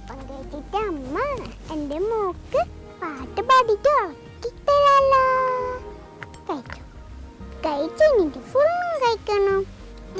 അപ്പം കേട്ടിട്ട് അമ്മ എന്റെ മോക്ക് പാട്ട് പാടിട്ട് ഉറക്കിത്തരാലോ. കഴിച്ചു. കഴിച്ചു ഫുള്ളും കഴിക്കണം.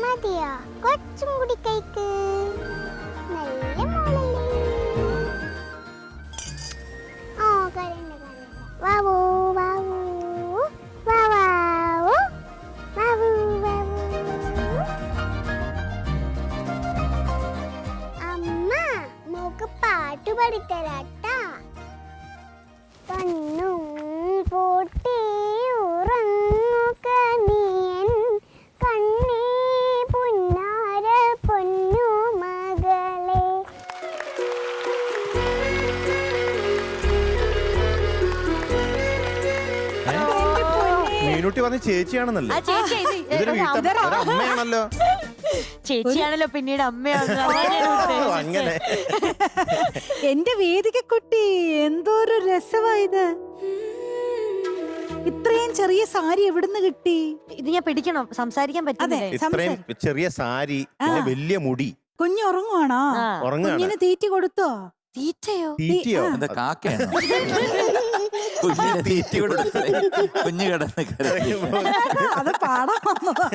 മതിയോ? കുറച്ചും കൂടി കഴിക്ക്. പാട്ട് പാടിത്തരാട്ടാ കണ്ണും പൂട്ടി ഉറങ്ങുക നീയൻ. കണ്ണേ പുന്നാര പൊന്നു മകളെ. മീനുട്ടി പറഞ്ഞ ചേച്ചിയാണെന്നല്ലേ? ആ ചേച്ചി ഇത് ഇതൊരു വീട്ടമ്മ വീട്ട അമ്മയാണല്ലോ ചേച്ചിയാണല്ലോ പിന്നീട് അമ്മയാണ് അങ്ങനെ. എന്റെ വേദിക കുട്ടി എന്തോരു രസമായത്. ഇത്രയും ചെറിയ സാരി എവിടുന്ന് കിട്ടി? ഇത് ഞാൻ പിടിക്കണം? സംസാരിക്കാൻ പറ്റുന്നില്ലേ? ഇത്രയും ചെറിയ സാരി പിന്നെ വലിയ മുടി. കുഞ്ഞു ഉറങ്ങുവാണോ? കുഞ്ഞിന് തീറ്റി കൊടുത്തോ? തീറ്റയോ? തീറ്റയോ? എന്താ കാക്കയാണോ? കുഞ്ഞിനെ തീറ്റ കൊടുത്ത് കുഞ്ഞ് കിടന്ന് കരയുന്നു. അത് പാടാൻ വന്നതാ.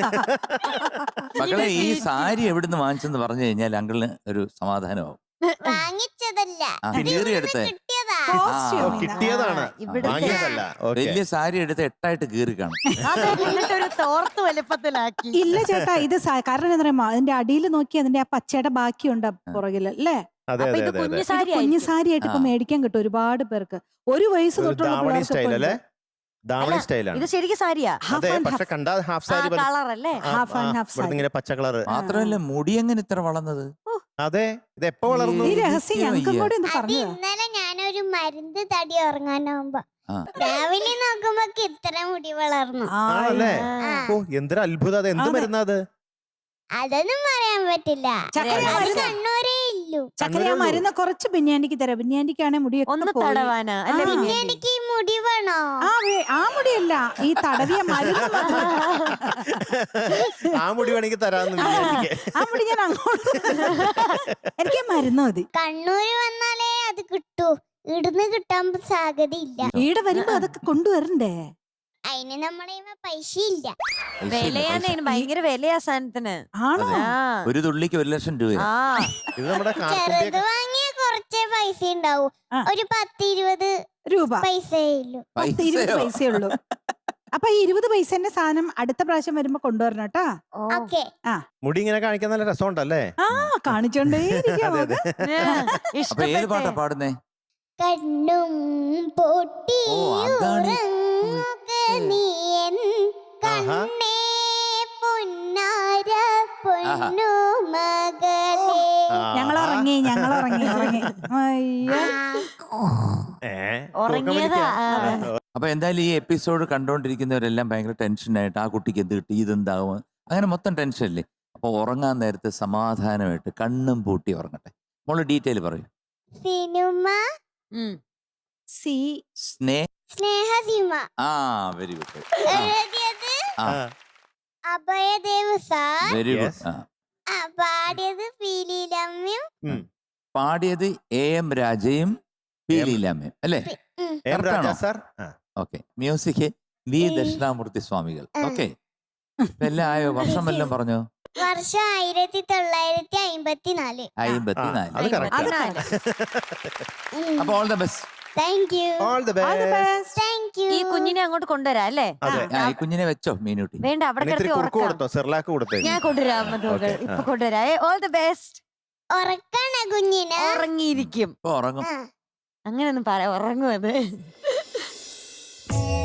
മക്കളെ ഈ സാരി എവിടുന്ന് വാങ്ങിച്ചെന്ന് പറഞ്ഞു കഴിഞ്ഞാൽ അങ്കിളിന് ഒരു സമാധാനമാവും. വാങ്ങിച്ചതല്ല. ആ, ഇത് കീറി ഇവിടുന്ന് എടുത്തേ. കിട്ടിയതാ. Costume ഓ, ഇതാ. കിട്ടിയതാണ്. ഇവിടുത്തെ- വാങ്ങിയതല്ല. ഓക്കെ. വലിയ സാരി എടുത്ത് എട്ടായിട്ട് കീറി കാണും. അത് എന്നിട്ടൊരു തോർത്ത് വലുപ്പത്തിലാക്കി. ഇല്ല ചേട്ടാ ഇത് സ- കാരണം എന്താ പറയുക അതിന്റെ അടിയിൽ നോക്കി അതിന്റെ ആ പച്ചയുടെ ബാക്കിയുണ്ട് പുറകിൽ അല്ലേ? അതെ അപ്പൊ അതെ ഇത് അതെ അതെ. കുഞ്ഞു ഇത് സാരി കുഞ്ഞു സാരി ആയിട്ട് ഇപ്പൊ ആ. മേടിക്കാൻ കിട്ടും ഒരുപാട് പേർക്ക്. ഒരു വയസ്സ് ഒരു തൊട്ടുള്ള സ്റ്റൈൽ അല്ലേ ഉണ്ട്. ദാവണി അല്ല, സ്റ്റൈലാണ്. ഇത് ശരിക്കും സാരിയാ. Half അതെ പക്ഷെ half. കണ്ടാ ഹാഫ് ആ സാരി പോലെ. കളർ അല്ലേ ആ, half and ആ, half ഇവിടുന്ന് സാരി. ഇങ്ങനെ പച്ച കളർ മാത്രമല്ല മുടി എങ്ങനെ ഇത്ര വളർന്നത്? അതെ ഇത് എപ്പോ വളർന്നു? ഈ രഹസ്യം എനിക്ക് ഞങ്ങൾക്കും വയ്യ. കൂടി ഒന്ന് അത് ഇന്നലെ ഞാനൊരു മരുന്ന് തടി ഉറങ്ങാനാവുമ്പോ ആ. രാവിലെ നോക്കുമ്പോ ഇത്ര മുടി വളർന്നു. ആണല്ലേ? ആ. ഓ എന്തൊരു അത്ഭുതം. അത് എന്ത് അതെ. മരുന്നത് അതൊന്നും പറയാൻ പറ്റില്ല. ചക്കര അത് മരുന്ന്. കണ്ണൂരേ ഇല്ലു ചക്കര ആ മരുന്ന് കുറച്ച് ബിന്യാണ്ടിക്ക് തരാം. ബിന്യാണ്ടിക്കാണെ ഒന്ന് മുടിയൊക്കെ പോയി. തടവാനാ. അല്ലെ ആ. പിന്നെ എനിക്ക് ഈ മുടി വേണോ? ആ വേ- ആ മുടിയല്ല. ഈ തടവിയ മരുന്ന് മതി. ആ മുടി വേണമെങ്കിൽ തരാന്ന് ആ, ആ മുടി ഞാൻ അങ്ങോട്ട് എനിക്ക് ആ മരുന്ന് മതി. കണ്ണൂര് വന്നാലേ അത് കിട്ടൂ. ഇവിടുന്ന് കിട്ടാൻ സാധ്യതയില്ല. ഈടെ വരുമ്പോ അതൊക്കെ കൊണ്ടുവരണ്ടേ? അതിന് നമ്മളെ പൈസ ഇല്ല വിലയാണ് പൈസ. ഭയങ്കര വിലയാ സാധനത്തിന്. ആണോ? ആ. ഒരു തുള്ളിക്ക് ഒരു ലക്ഷം രൂപ ആ. ഇത് നമ്മുടെ ചെറുത് കാർക്കുട്ടിയൊക്കെ വാങ്ങിയ കുറച്ചേ പൈസ ഉണ്ടാവൂ ആ. ഒരു പത്ത് ഇരുപത് രൂപ. പൈസയേ ഉള്ളൂ പത്ത് ഇരുപത് പൈസയോ? പൈസയേ ഉള്ളൂ അപ്പൊ ഈ ഇരുപത് പൈസന്റെ സാധനം അടുത്ത പ്രാവശ്യം വരുമ്പോ കൊണ്ടുവരണം കേട്ടാ. ഓ. ഓക്കെ. മുടി ഇങ്ങനെ കാണിക്കാൻ നല്ല രസമുണ്ടല്ലേ? ആ കാണിച്ചോണ്ടേ ഇരിക്കാം അതെ, അതെ. അപ്പൊ ഏത് പാട്ടാ ഇഷ്ടപ്പെട്ടെ പാടുന്നേ? കണ്ണും പൊട്ടി ഓ, അതാണ്. ആഹാ. കണ്ണേ പൊന്നാര പൊന്നു മകളെ. ഞങ്ങൾ. ഉറങ്ങി ഞങ്ങൾ ഉറങ്ങി ഉറങ്ങി അയ്യോ. ഏ, ഉറങ്ങിയതാ. അപ്പൊ എന്തായാലും ഈ എപ്പിസോഡ് കണ്ടോണ്ടിരിക്കുന്നവരെല്ലാം ഭയങ്കര ടെൻഷനായിട്ട് ആ കുട്ടിക്ക് എന്ത് കിട്ടി ഇതെന്താവും? അങ്ങനെ മൊത്തം ടെൻഷനല്ലേ അപ്പൊ ഉറങ്ങാൻ നേരത്ത് സമാധാനമായിട്ട് കണ്ണും പൂട്ടി ഉറങ്ങട്ടെ. മോൾ ഡീറ്റെയിൽ പറയൂ. സിനിമ സി സ്നേ സ്നേഹ സിനിമ ആ വെരി ഗുഡ്. എഴുതിയത് ആ. Abhayadev sir very Yes. Good ആ. ആ, പാടിയത് പീലിലമ്മയും പാടിയത് എ എം രാജയും പി ലീലാമ്മയും. അല്ലേ? ഉം. എം Correct രാജ ആണോ? സാർ ആ, ഓക്കെ. മ്യൂസിക് വി ഉം. ദക്ഷിണാമൂർത്തി സ്വാമികൾ. ആ. ഓക്കെ. എല്ലാം ആയോ? വർഷം എല്ലാം പറഞ്ഞു? വർഷം ആയിരത്തി തൊള്ളായിരത്തി അമ്പത്തിനാല് അമ്പത്തിനാല്. അത് correct അത് ആ. അപ്പൊ all the best thank you All the All the best. best. Thank you ഈ കുഞ്ഞിനെ അങ്ങോട്ട് കൊണ്ടുവരാം അല്ലേ? അതെ. ആ ഈ കുഞ്ഞിനെ വെച്ചോ മീനൂട്ടി. വേണ്ട അവിടെ ഇത്തിരി കിടത്തി കുറുക്ക് ഉറക്കാം. കൊടുത്തോ സെർലാക്ക് കൊടുത്തേ. ഞാൻ കൊണ്ടുവരാം മധുകൾ Okay, ഇപ്പൊ. കൊണ്ടുവരാം. ഓൾ ദ ബെസ്റ്റ് ഉറക്കണ കുഞ്ഞിന്? ഉറങ്ങിയിരിക്കും. ഇപ്പൊ ഉറങ്ങും. ആ. അങ്ങനെയൊന്നും പറയാ ഉറങ്ങുമത് കണ്ണും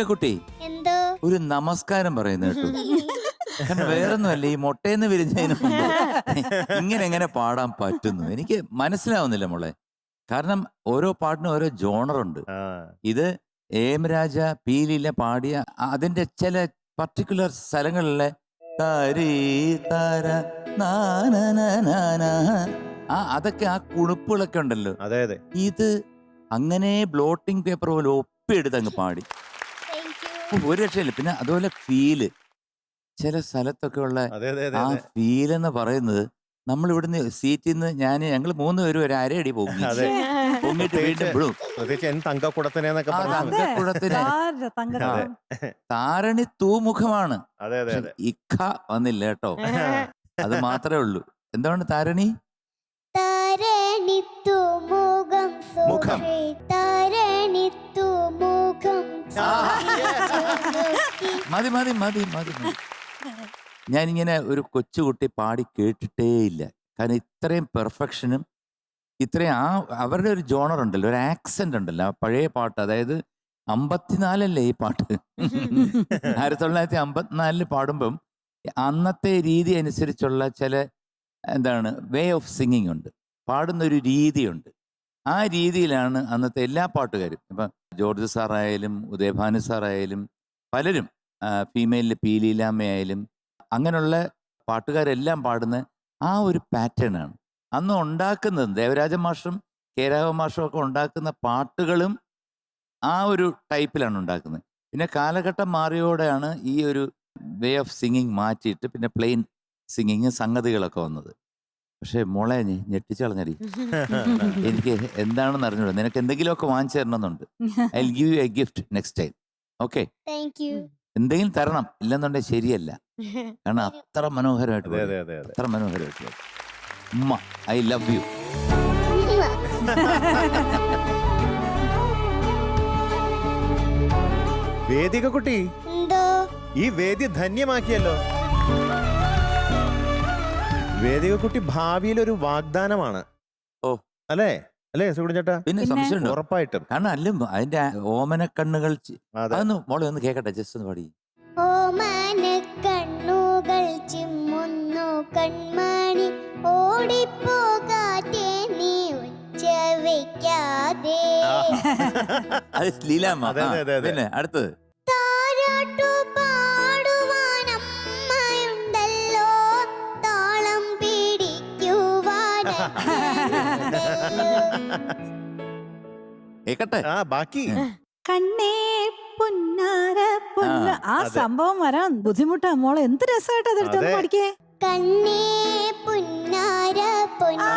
വേദിക കുട്ടി? എന്തോ? ഒരു നമസ്കാരം പറയുന്നു കേട്ടു. കാരണം വേറൊന്നുമല്ല ഈ മുട്ടയെന്ന് വിരിഞ്ഞതിന് മുമ്പ് ഇങ്ങനെ എങ്ങനെ പാടാൻ പറ്റുന്നു? എനിക്ക് മനസ്സിലാവുന്നില്ല മോളെ. കാരണം ഓരോ പാട്ടിനും ഓരോ ജോണറുണ്ട്. ഉണ്ട് ഇത് ഏം രാജ പീലില പാടിയ അതിന്റെ ചില പർട്ടിക്കുലർ സ്ഥലങ്ങളിലെ തരീ തര നാനന നാന. ആ അതൊക്കെ ആ കുണുപ്പുകളൊക്കെ ഉണ്ടല്ലോ. അതെ അതെ. ഇത് അങ്ങനെ ബ്ലോട്ടിംഗ് പേപ്പർ പോലെ ഒപ്പിയെടുത്ത് അങ്ങ് പാടി. ഒരു രക്ഷയില്ല. പിന്നെ അതുപോലെ ഫീൽ ചില സ്ഥലത്തൊക്കെ ഉള്ള അതെ അതെ അതെ ആ അതെ. ഫീൽ എന്ന് പറയുന്നത് നമ്മൾ ഇവിടുന്ന് സീറ്റിൽ നിന്ന് ഞാൻ ഞങ്ങൾ മൂന്ന് പേരും ഒരു അരയടി പോകും അതെ. പൊങ്ങിട്ട് വീണ്ടും വിടും. പ്രത്യേകിച്ച് എൻ തങ്കക്കുടത്തിനെന്നൊക്കെ ആ, പറഞ്ഞു തങ്ക- താര തങ്കക്കുടം? താരണി തൂമുഖമാണ്. അതെ അതെ പക്ഷെ അതെ. ഇക്ക വന്നില്ല കേട്ടോ. അത് മാത്രമേ ഉള്ളൂ. എന്താണ് താരണി? താരണി മുഖം മുഖം. സൂക്ഷി താരണിത്തു മുഖം ആ, സൂക്ഷിച്ചു മതി മതി മതി മതി മതി. ഞാനിങ്ങനെ ഒരു കൊച്ചുകുട്ടി പാടി കേട്ടിട്ടേയില്ല. കാരണം ഇത്രയും പെർഫെക്ഷനും ഇത്രയും ആ അവരുടെ ഒരു ജോണർ ഉണ്ടല്ലോ ഒരു ആക്സെന്റ് ഉണ്ടല്ലോ പഴയ പാട്ട്. അതായത് അമ്പത്തിനാലല്ലേ ഈ പാട്ട്? ആയിരത്തി തൊള്ളായിരത്തി അമ്പത്തിനാലിൽ പാടുമ്പം അന്നത്തെ രീതി അനുസരിച്ചുള്ള ചില എന്താണ് വേ ഓഫ് സിംഗിങ് ഉണ്ട്. പാടുന്ന ഒരു രീതിയുണ്ട്. ആ രീതിയിലാണ് അന്നത്തെ എല്ലാ പാട്ടുകാരും. ഇപ്പം ജോർജ് സാറായാലും ഉദയഭാനു സാറായാലും പലരും ഫീമെയിലിൽ പീലിയിലാമ്മയായാലും അങ്ങനെയുള്ള പാട്ടുകാരെല്ലാം പാടുന്ന ആ ഒരു പാറ്റേൺ ആണ്. അന്ന് ഉണ്ടാക്കുന്നത് ദേവരാജ മാഷും കേരാവ മാഷും ഒക്കെ ഉണ്ടാക്കുന്ന പാട്ടുകളും ആ ഒരു ടൈപ്പിലാണ് ഉണ്ടാക്കുന്നത്. പിന്നെ കാലഘട്ടം മാറിയോടെയാണ് ഈ ഒരു വേ ഓഫ് സിംഗിങ് മാറ്റിയിട്ട് പിന്നെ പ്ലെയിൻ സിംഗിങ് സംഗതികളൊക്കെ വന്നത്. പക്ഷേ മോളെ ഞെ ഞെട്ടിച്ചു കളഞ്ഞടി. എനിക്ക് എന്താണെന്ന് അറിഞ്ഞൂടാ. നിനക്ക് എന്തെങ്കിലുമൊക്കെ വാങ്ങിച്ചു തരണമെന്നുണ്ട്. I give you a gift next time okay. Thank you. എന്തെങ്കിലും തരണം. ഇല്ലെന്നുണ്ടെങ്കിൽ ശരിയല്ല. കാരണം അത്ര മനോഹരമായിട്ട് അതെ പാടി. അതെ അതെ. അതെ അത്ര മനോഹരമായിട്ട് പാടി. ഉമ്മ ഐ ലവ് യു. വേദിക കുട്ടി എന്തോ? ഈ വേദി ധന്യമാക്കിയല്ലോ. വേദിക കുട്ടി ഭാവിയിൽ ഒരു വാഗ്ദാനമാണ്. ഓ. അല്ലേ? അല്ലേ സുഗുണ ചേട്ടാ പിന്നെ? സംശയമുണ്ടോ? ഉറപ്പായിട്ടും. കാരണം അല്ല അതിന്റെ ഓമന കണ്ണുകൾ ചി- അതെ. അതൊന്ന് മോളെ ഒന്ന് കേക്കട്ടെ ജസ്റ്റ് ഒന്ന് പാടി. ഓമന കണ്ണുകൾ ചിമ്മുന്നു കൺമണി ഓടിപ്പോകാതെ നീ ഉച്ച വയ്ക്കാതെ അത് ലീലാമ്മ. അതെ, അതെ, അതെ, അതെ. പിന്നെ അടുത്തത്. കേക്കട്ടെ? ആ ബാക്കി. കണ്ണേ പുന്നാര പുന്ന. ആ സംഭവം വരാൻ ബുദ്ധിമുട്ടാ. മോളെ എന്ത് രസമായിട്ട് അതെടുത്ത് പഠിക്കേ? കണ്ണേ പുന്നാര പൊന്നു.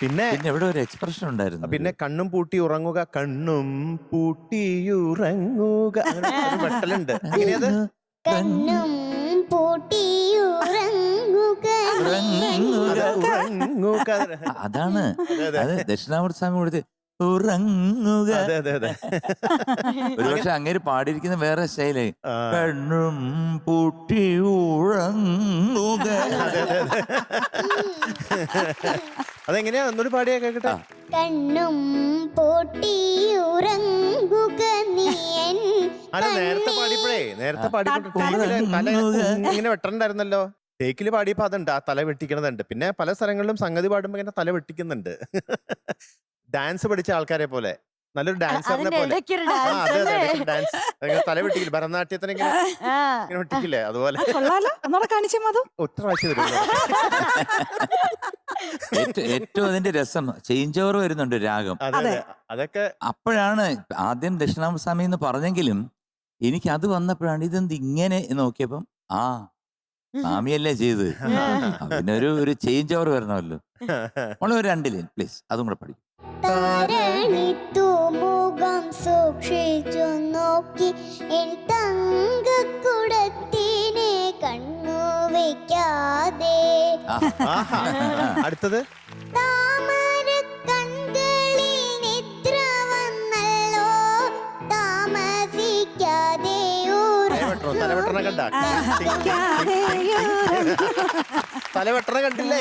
പിന്നെ പിന്നെ ഇവിടെ ഒരു എക്സ്പ്രഷൻ ഉണ്ടായിരുന്നു? പിന്നെ കണ്ണും പൂട്ടി ഉറങ്ങുക കണ്ണും പൂട്ടിയുറങ്ങുക അങ്ങനെ വെട്ടലുണ്ട് കണ്ണും പൂട്ടിയുറങ്ങുക അതാണ്. അതെ, ദക്ഷിണാമൂർത്തി സ്വാമി കൊടുത്ത് ഉറങ്ങുക. അതെ അതെ അതെ. ഒരുപക്ഷെ അങ്ങേര് പാടിയിരിക്കുന്ന വേറെ സ്റ്റൈലേ ആ, കണ്ണും പൂട്ടി ഉറങ്ങുക. അതെ അതെ അതെ. അതെങ്ങനെയാ? ഒന്നുകൂടി പാടിയാ കേക്കട്ടെ. കണ്ണും പൂട്ടി ഉറങ്ങുക നീ അല്ല നേരത്തെ പാടിയപ്പോഴേ നേരത്തെ പാടി തട്ടുറങ്ങുക. ഇങ്ങനെ വെട്ടണ്ടായിരുന്നല്ലോ. ടേക്കിൽ പാടിയപ്പോൾ അതുണ്ട്. ആ തല വെട്ടിക്കണതുണ്ട്. പിന്നെ പല സ്ഥലങ്ങളിലും സംഗതി പാടുമ്പോൾ ഇങ്ങനെ തല വെട്ടിക്കുന്നുണ്ട്. ഡാൻസ് പഠിച്ച ആൾക്കാരെ പോലെ. നല്ലൊരു ഡാൻസറിനെ പോലെ. ആ ഡാൻസ് അതെ അതെ അല്ലേ? ഡാൻസ്. അങ്ങനെ തല വെട്ടിക്കില്ല? ഭരതനാട്യത്തിന് ഇങ്ങനെ ആ. ഇങ്ങനെ വെട്ടിക്കില്ലേ? അതുപോലെ. കൊള്ളാലോ. ഒന്നുകൂടെ കാണിച്ചേ മധു. ഒറ്റ പ്രാവശ്യം. ഏറ്റവും ഏറ്റവും അതിന്റെ രസം ചേഞ്ച് ഓവർ വരുന്നുണ്ട് രാഗം. അതെ അതെ. അതെ. അതൊക്കെ അപ്പോഴാണ് ആദ്യം ദക്ഷിണാമസ്വാമി എന്ന് പറഞ്ഞെങ്കിലും എനിക്ക് അത് വന്നപ്പോഴാണ് ഇതെന്ത് ഇങ്ങനെ നോക്കിയപ്പം ആ സ്വാമിയല്ലേ ചെയ്ത് പിന്നെ ഒരു ഒരു ചേഞ്ച് ഓവർ വരണമല്ലോ. മോളെ ഒരു ലൈൻ പ്ലീസ് അതും കൂടെ പഠിക്കും. താരണിത്തു മുഖം സൂക്ഷിച്ചു നോക്കി. എൻ തങ്കക്കുടത്തിനെ കണ്ണു. അടുത്തത്? കണ്ട. തല വെട്ടണ കണ്ടില്ലേ?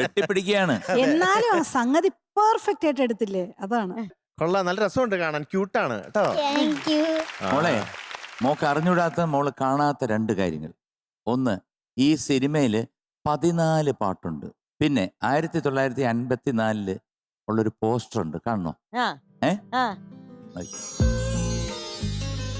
വെട്ടിപ്പിടിക്കുകയാണ്. എന്നാലും ആ സംഗതി പെർഫെക്റ്റ് ആയിട്ട് എടുത്തില്ലേ? അതാണ്. കൊള്ളാം. നല്ല രസമുണ്ട് കാണാൻ. ക്യൂട്ടാണ് കേട്ടോ. താങ്ക് യു മോളെ മോക്ക് അറിഞ്ഞൂടാത്ത മോൾ കാണാത്ത രണ്ട് കാര്യങ്ങൾ. ഒന്ന് ഈ സിനിമയിൽ പതിനാല് പാട്ടുണ്ട്. പിന്നെ ആയിരത്തി തൊള്ളായിരത്തി അൻപത്തി നാലിൽ ഉള്ളൊരു പോസ്റ്റർ ഉണ്ട് കാണണോ? ആ. ഏ? ആ.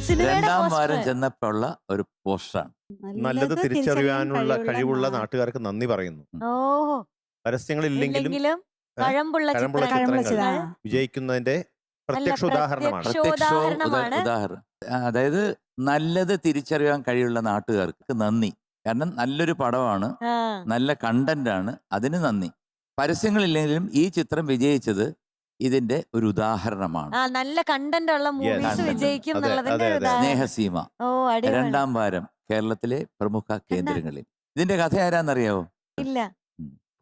സിനിമയുടെ രണ്ടാം വാരം. ചെന്നപ്പോ ഉള്ള ഒരു പോസ്റ്ററാണ്. നല്ലത് തിരിച്ചറിയാനുള്ള കഴിവുള്ള നാട്ടുകാർക്ക് നന്ദി പറയുന്നു. ഓ പരസ്യങ്ങൾ ഇല്ലെങ്കിലും ഇല്ലെങ്കിലും കഴമ്പുള്ള കഴമ്പുള്ള ചിത്രങ്ങൾ കഴമ്പുള്ള ചിത്രങ്ങൾ. വിജയിക്കുന്നതിന്റെ പ്രത്യക്ഷ പ്രത്യക്ഷ- ഉദാഹരണമാണ്. പ്രത്യക്ഷ- പ്രത്യക്ഷ ഉദാഹരണമാണ്. ഉദാഹരണം. അതായത് നല്ലത് തിരിച്ചറിയാൻ കഴിവുള്ള നാട്ടുകാർക്ക് നന്ദി. കാരണം നല്ലൊരു പടമാണ് ആ, നല്ല കണ്ടന്റ് ആണ് അതിന് നന്ദി. പരസ്യങ്ങളില്ലെങ്കിലും ഈ ചിത്രം വിജയിച്ചത് ഇതിന്റെ ഒരു ഉദാഹരണമാണ്. ആ നല്ല കണ്ടന്റ് ഉള്ള മൂവീസ് content. വിജയിക്കും അതെ, എന്നുള്ളതിന്റെ അതെ, ഒരു അതെ. ഉദാഹരണം. സ്നേഹസീമ. ഓ അടിപൊളി. രണ്ടാം വാരം കേരളത്തിലെ പ്രമുഖ കേന്ദ്രങ്ങളിൽ. ഇതിന്റെ കഥ ആരാന്നറിയാവോ? ഇല്ല.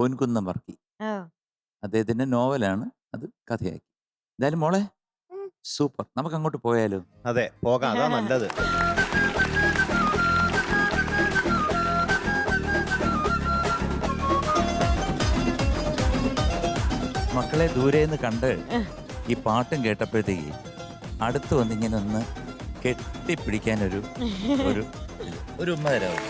പൊൻകുന്നം വർക്കി. ഓ. അദ്ദേഹത്തിന്റെ നോവലാണ് അത് കഥയാക്കി. എന്തായാലും മോളെ സൂപ്പർ. നമുക്ക് അങ്ങോട്ട് പോയാലോ? അതെ പോകാം. അതാ നല്ലത്. മക്കളെ ദൂരെ നിന്ന് കണ്ട് ഈ പാട്ടും കേട്ടപ്പോഴത്തേക്ക് അടുത്ത് വന്നിങ്ങനെ ഒന്ന് കെട്ടിപ്പിടിക്കാൻ ഒരു ഒരു ഒരു ഉമ്മ തരാവും?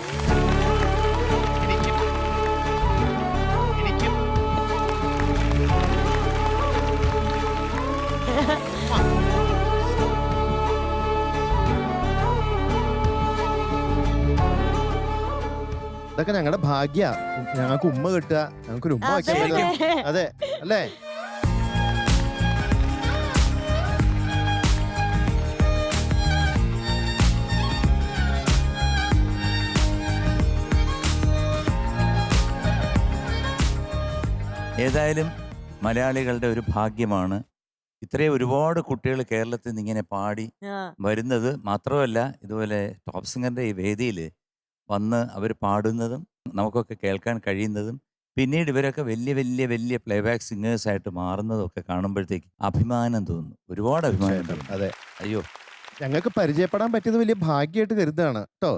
ഇതൊക്കെ ഞങ്ങളുടെ ഭാഗ്യ. ഞങ്ങൾക്ക് ഉമ്മ കിട്ടുക. ഞങ്ങൾക്കൊരു ഉമ്മ അതെ. വയ്ക്കാൻ അതെ. അല്ലേ? ഏതായാലും മലയാളികളുടെ ഒരു ഭാഗ്യമാണ്. ഇത്രയും ഒരുപാട് കുട്ടികൾ കേരളത്തിൽ നിന്ന് ഇങ്ങനെ പാടി വരുന്നത് മാത്രമല്ല ഇതുപോലെ ടോപ്പ് സിംഗറിന്റെ ഈ വേദിയിൽ വന്ന് അവർ പാടുന്നതും നമുക്കൊക്കെ കേൾക്കാൻ കഴിയുന്നതും പിന്നീട് ഇവരൊക്കെ വലിയ വലിയ വലിയ പ്ലേബാക്ക് സിംഗേഴ്സ് ആയിട്ട് മാറുന്നതും ഒക്കെ കാണുമ്പോഴത്തേക്ക് അഭിമാനം തോന്നുന്നു. ഒരുപാട് അഭിമാനം അതെ. അയ്യോ. ഞങ്ങൾക്ക് പരിചയപ്പെടാൻ പറ്റിയത് വലിയ ഭാഗ്യമായിട്ട് കരുതാണ് കേട്ടോ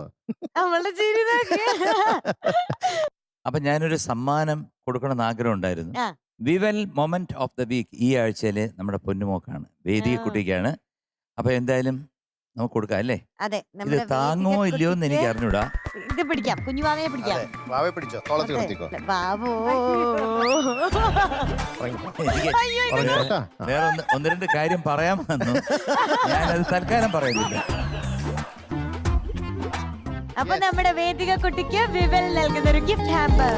നമ്മളുടെ നോക്ക്. അപ്പൊ ഞാനൊരു സമ്മാനം കൊടുക്കണം ആഗ്രഹം ഉണ്ടായിരുന്നു ആ. വിവൽ മൊമെന്റ് ഓഫ് ദ വീക്ക് ഈ ആഴ്ചയിൽ നമ്മുടെ പൊന്നുമോക്കാണ് വേദി ആ. കുട്ടിക്കാണ് അപ്പൊ എന്തായാലും നമുക്ക് കൊടുക്കാം അല്ലേ അതെ ഇത് താങ്ങോ ഇല്ലയോ എന്ന് എനിക്ക് കുട്ടിക്ക് അറിഞ്ഞൂടാ ഇത് പിടിക്കാം കുഞ്ഞുവാവയെ പിടിക്കാം അതെ വാവെ പിടിച്ചോ തോളത്തി. കൊടുത്തിക്കോ ബാബു എനിക്ക് അയ്യോ, ഇത്. വേറെ ഒന്ന് ഒന്ന് രണ്ട് കാര്യം പറയാൻ വന്നു ഞാനത് തൽക്കാലം പറയുന്നില്ല അപ്പൊ നമ്മുടെ വേദിക കുട്ടിക്ക് വിവൽ നൽകുന്ന ഒരു ഗിഫ്റ്റ് ഹാമ്പർ